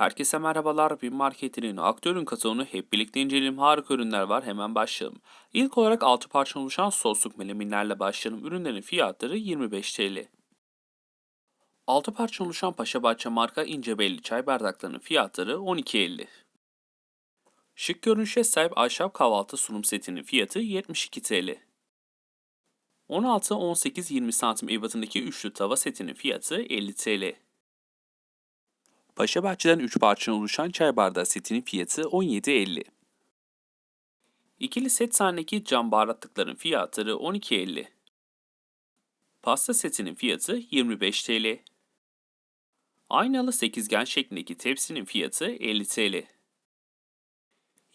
Herkese merhabalar. Bir marketinin aktörün kataloğunu hep birlikte inceleyelim. Harika ürünler var. Hemen başlayalım. İlk olarak 6 parça oluşan sosluk meleminlerle başlayalım. Ürünlerin fiyatları 25 TL. 6 parça oluşan Paşabahçe marka ince belli çay bardaklarının fiyatları 12.50. Şık görünüşe sahip ahşap kahvaltı sunum setinin fiyatı 72 TL. 16-18-20 santim ebatındaki üçlü tava setinin fiyatı 50 TL. Paşa Bahçe'den 3 parçadan oluşan çay bardağı setinin fiyatı 17.50. İkili set sahnedeki cam baharatlıkların fiyatları 12.50. Pasta setinin fiyatı 25 TL. Aynalı sekizgen şeklindeki tepsinin fiyatı 50 TL.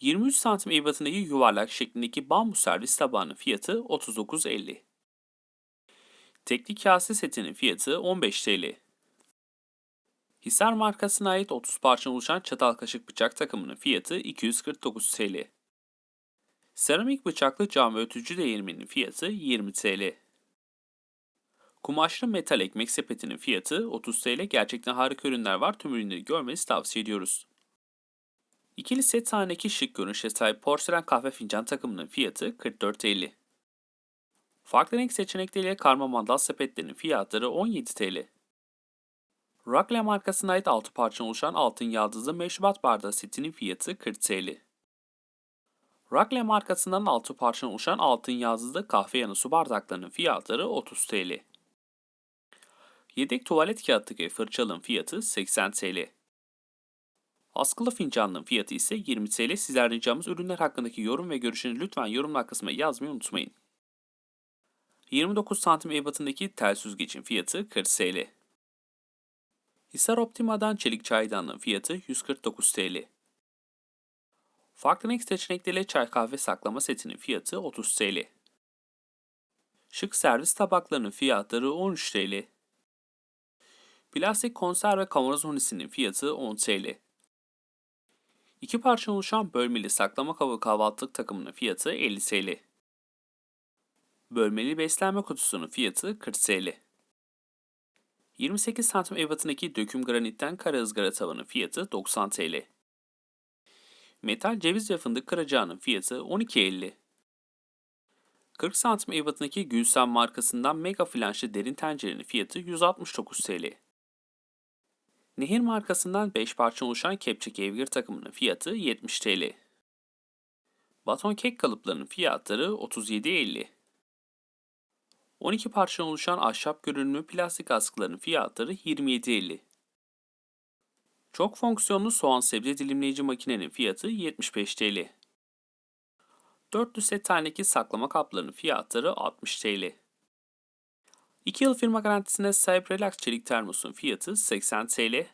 23 santim ebatındaki yuvarlak şeklindeki bambu servis tabağının fiyatı 39.50. Tekli kase setinin fiyatı 15 TL. Hisar markasına ait 30 parça oluşan çatal kaşık bıçak takımının fiyatı 249 TL. Seramik bıçaklı cam ve ötücü değirmenin fiyatı 20 TL. Kumaşlı metal ekmek sepetinin fiyatı 30 TL. Gerçekten harika ürünler var. Tüm ürünleri görmenizi tavsiye ediyoruz. İkili set sahnedeki şık görünüşe sahip porselen kahve fincan takımının fiyatı 44 TL. Farklı renk seçenekleriyle karma mandal sepetlerinin fiyatları 17 TL. Rakle markasına ait 6 parça oluşan altın yaldızlı meşrubat bardağı setinin fiyatı 40 TL. Rakle markasından 6 parça oluşan altın yaldızlı kahve yanı su bardaklarının fiyatları 30 TL. Yedek tuvalet kağıtlık fırçalığın fiyatı 80 TL. Askılı fincanlığın fiyatı ise 20 TL. Sizler ricamız ürünler hakkındaki yorum ve görüşünü lütfen yorumlar kısmına yazmayı unutmayın. 29 santim ebatındaki tel süzgecin fiyatı 40 TL. Hisar Optima'dan çelik çaydanlığın fiyatı 149 TL. Farklı renk seçenekleriyle çay kahve saklama setinin fiyatı 30 TL. Şık servis tabaklarının fiyatları 13 TL. Plastik konserve kavanoz unisinin fiyatı 10 TL. İki parça oluşan bölmeli saklama kabı kahvaltılık takımının fiyatı 50 TL. Bölmeli beslenme kutusunun fiyatı 40 TL. 28 santim ebatındaki döküm granitten kara ızgara tavanın fiyatı 90 TL. Metal ceviz ve fındık kıracağının fiyatı 12.50. 40 santim ebatındaki Gülsen markasından mega flanşlı derin tencerenin fiyatı 169 TL. Nehir markasından 5 parça oluşan kepçe kevgir takımının fiyatı 70 TL. Baton kek kalıplarının fiyatları 37.50. 12 parça oluşan ahşap görünümlü plastik askıların fiyatları 27.50. Çok fonksiyonlu soğan sebze dilimleyici makinenin fiyatı 75 TL. 400 set taneki saklama kaplarının fiyatları 60 TL. 2 yıl firma garantisine sahip Relax çelik termosun fiyatı 80 TL.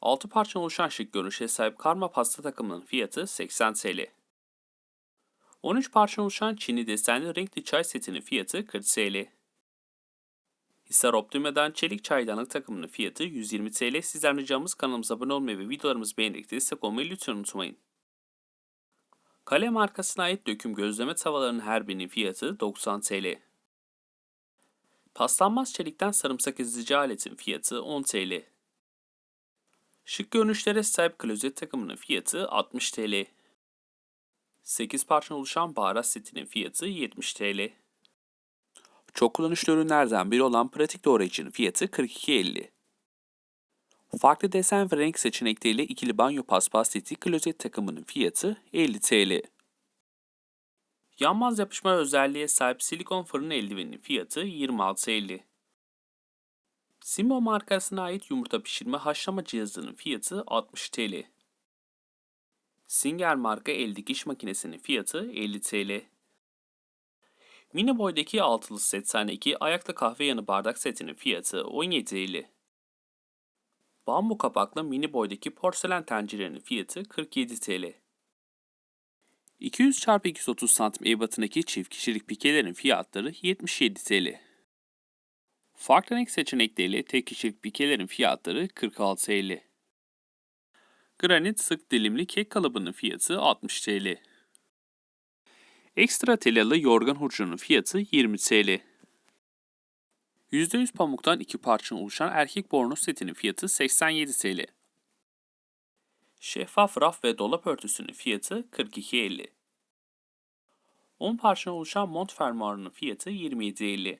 6 parça oluşan şık görünüşe sahip karma pasta takımının fiyatı 80 TL. 13 parça oluşan Çinli desenli renkli çay setinin fiyatı 40 TL. Hisar Optima'dan çelik çaydanlık takımının fiyatı 120 TL. Sizden ricamız kanalımıza abone olmayı ve videolarımızı beğenerek destek olmayı lütfen unutmayın. Kale markasına ait döküm gözleme tavalarının her birinin fiyatı 90 TL. Paslanmaz çelikten sarımsak ezici aletin fiyatı 10 TL. Şık görünüşlere sahip klozet takımının fiyatı 60 TL. 8 parça oluşan baharat setinin fiyatı 70 TL. Çok kullanışlı ürünlerden biri olan pratik doğrayıcının fiyatı 42.50. Farklı desen ve renk seçenekleriyle ikili banyo paspas seti klozet takımının fiyatı 50 TL. Yanmaz yapışma özelliğe sahip silikon fırın eldiveninin fiyatı 26.50. Simo markasına ait yumurta pişirme haşlama cihazının fiyatı 60 TL. Singer marka el dikiş makinesinin fiyatı 50 TL. Mini boydaki altılı set 2 ayakta kahve yanı bardak setinin fiyatı 17 TL. Bambu kapaklı mini boydaki porselen tencerenin fiyatı 47 TL. 200 x 230 cm ebatındaki çift kişilik pikelerin fiyatları 77 TL. Farklı renk seçenekleriyle tek kişilik pikelerin fiyatları 46 TL. Granit sık dilimli kek kalıbının fiyatı 60 TL. Ekstra telalı yorgan hurcunun fiyatı 20 TL. %100 pamuktan iki parça oluşan erkek bornoz setinin fiyatı 87 TL. Şeffaf raf ve dolap örtüsünün fiyatı 42.50. 10 parçadan oluşan mont fermuarının fiyatı 27.50.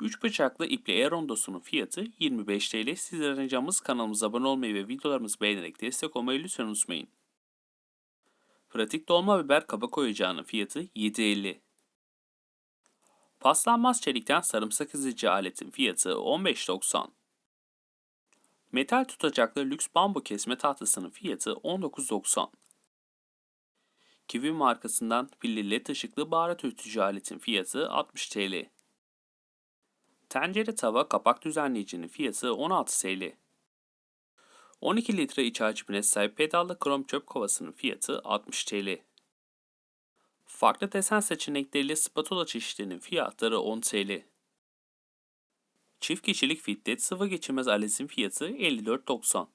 3 bıçaklı ipli erondosunun fiyatı 25 TL. Sizlerden ricamız kanalımıza abone olmayı ve videolarımızı beğenerek destek olmayı lütfen unutmayın. Pratik dolma biber kabak oyuncağının fiyatı 7.50. Paslanmaz çelikten sarımsak ezici aletin fiyatı 15.90. Metal tutacaklı lüks bambu kesme tahtasının fiyatı 19.90. Kiwi markasından pilli led ışıklı baharat öğütücü aletin fiyatı 60 TL. Tencere tava kapak düzenleyicinin fiyatı 16 TL. 12 litre iç hacmine sahip pedallı krom çöp kovasının fiyatı 60 TL. Farklı desen seçenekleriyle spatula çeşitlerinin fiyatları 10 TL. Çift kişilik fitlet sıvı geçirmez aletin fiyatı 54.90.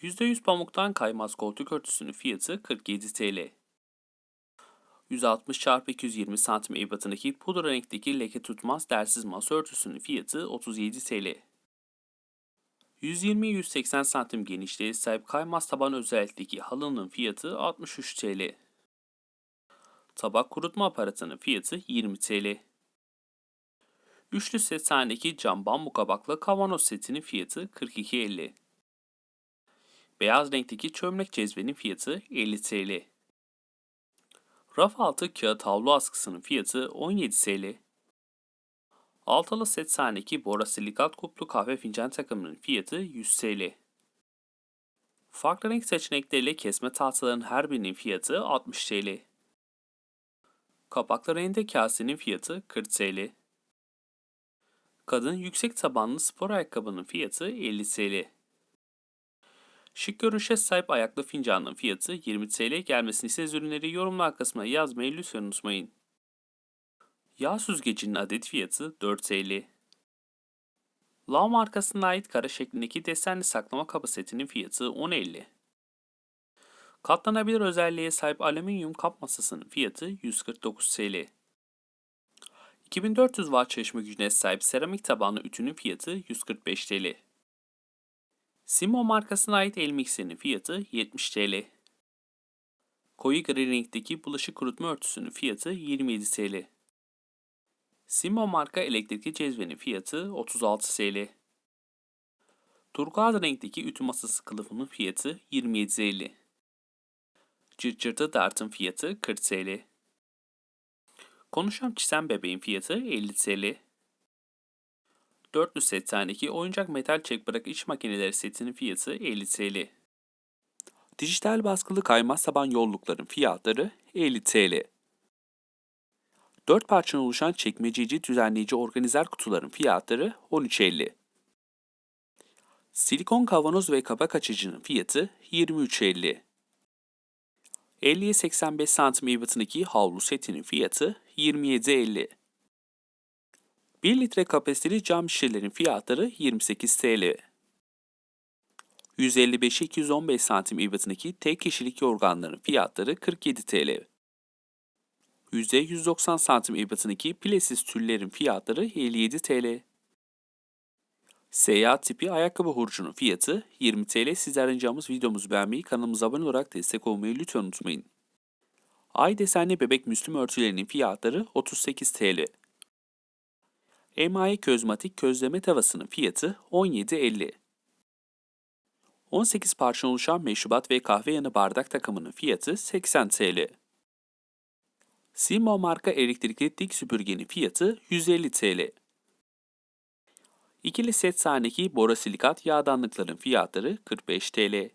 %100 pamuktan kaymaz koltuk örtüsünün fiyatı 47 TL. 160 x 220 cm ebatındaki pudra renkteki leke tutmaz dersiz masa örtüsünün fiyatı 37 TL. 120-180 cm genişliğe sahip kaymaz taban özellikteki halının fiyatı 63 TL. Tabak kurutma aparatının fiyatı 20 TL. Üçlü set sahnedeki cam bambu kabaklı kavanoz setinin fiyatı 42.50. Beyaz renkteki çömlek cezvenin fiyatı 50 TL. Raf altı kağıt havlu askısının fiyatı 17 TL. Altılı set sahnedeki borosilikat kuplu kahve fincan takımının fiyatı 100 TL. Farklı renk seçenekleriyle kesme tahtaların her birinin fiyatı 60 TL. Kapaklı rende kasenin fiyatı 40 TL. Kadın yüksek tabanlı spor ayakkabının fiyatı 50 TL. Şık görünüşe sahip ayaklı fincanın fiyatı 20 TL gelmesini ise ürünleri yorumlar kısmına yazmayı lütfen unutmayın. Yağ süzgecinin adet fiyatı 4 TL. Lav markasına ait kara şeklindeki desenli saklama kabı setinin fiyatı 10.50. Katlanabilir özelliğe sahip alüminyum kap masasının fiyatı 149 TL. 2400 watt çalışma gücüne sahip seramik tabanlı ütünün fiyatı 145 TL. Simo markasına ait el mikserinin fiyatı 70 TL. Koyu gri renkteki bulaşık kurutma örtüsünün fiyatı 27 TL. Simo marka elektrikli cezvenin fiyatı 36 TL. Turkuaz renkteki ütü masası kılıfının fiyatı 27 TL. Cırt cırtı dartın fiyatı 40 TL. Konuşan çizen bebeğin fiyatı 50 TL. Dörtlü set taneki oyuncak metal çek bırak iç makineleri setinin fiyatı 50 TL. Dijital baskılı kaymaz taban yollukların fiyatları 50 TL. 4 parçadan oluşan çekmececi düzenleyici organizer kutuların fiyatları 13.50. Silikon kavanoz ve kabak açıcının fiyatı 23.50. 50'ye 85 cm ebatındaki havlu setinin fiyatı 27.50. 1 litre kapasiteli cam şişelerin fiyatları 28 TL. 155'e 215 cm ebatındaki tek kişilik yorganların fiyatları 47 TL. %190 cm ebatındaki pilesiz tüllerin fiyatları 57 TL. Seyahat tipi ayakkabı hurcunun fiyatı 20 TL. Sizlerden ricamız videomuzu beğenmeyi, kanalımıza abone olarak destek olmayı lütfen unutmayın. Ay desenli bebek müslüm örtülerinin fiyatları 38 TL. Emayi közmatik közleme tavasının fiyatı 17.50. 18 parça oluşan meşrubat ve kahve yanı bardak takımının fiyatı 80 TL. Simo marka elektrikli dik süpürgenin fiyatı 150 TL. İkili set sahneki borosilikat yağdanlıkların fiyatları 45 TL.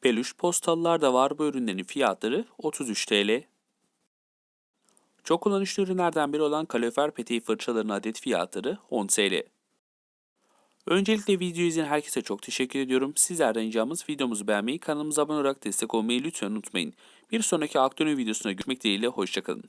Peluş postalılar da var bu ürünlerin fiyatları 33 TL. Çok kullanışlı ürünlerden biri olan kalorifer peteği fırçaların adet fiyatları 10 TL. Öncelikle video izleyen herkese çok teşekkür ediyorum. Sizlerden ricamız videomuzu beğenmeyi, kanalımıza abone olarak destek olmayı lütfen unutmayın. Bir sonraki aktüel videosuna görüşmek dileğiyle, hoşçakalın.